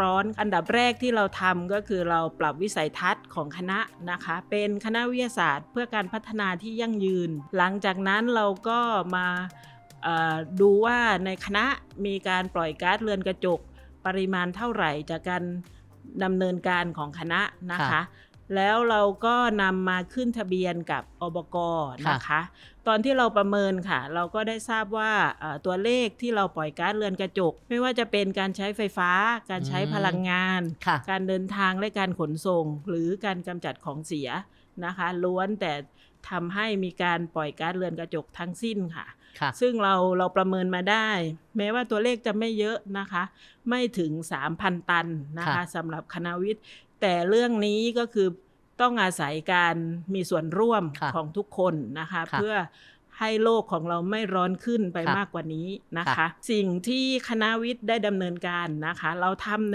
ร้อน อันดับแรกที่เราทำก็คือเราปรับวิสัยทัศน์ของคณะนะคะ เป็นคณะวิทยาศาสตร์ เพื่อการพัฒนาที่ยั่งยืน หลังจากนั้นเราก็มาดูว่าในคณะมีการปล่อยก๊าซเรือนกระจกปริมาณเท่าไหร่จากการดำเนินการของคณะนะคะคะ แล้วเราก็นำมาขึ้นทะเบียนกับอบกนะคะ ตอนที่เราประเมินค่ะ เราก็ได้ทราบว่าเอ่อตัวเลขที่เราปล่อยก๊าซเรือนกระจก ไม่ว่าจะเป็นการใช้ไฟฟ้า การใช้อืมพลังงานค่ะการเดินทางและการขนส่ง หรือการกำจัดของเสียนะคะ ล้วนแต่ทำให้มีการปล่อยก๊าซเรือนกระจกทั้งสิ้นค่ะค่ะซึ่งเราเราประเมินมาได้ แม้ว่าตัวเลขจะไม่เยอะนะคะ ไม่ถึง 3,000 ตันนะคะค่ะสำหรับคณะวิทย์ แต่เรื่องนี้ก็คือต้องอาศัยการมีส่วนร่วมค่ะของทุกคนนะคะค่ะเพื่อให้โลกของเราไม่ร้อนขึ้นไปค่ะมากกว่านี้นะคะค่ะสิ่งที่คณะวิทย์ได้ดำเนินการนะคะ เราทำใน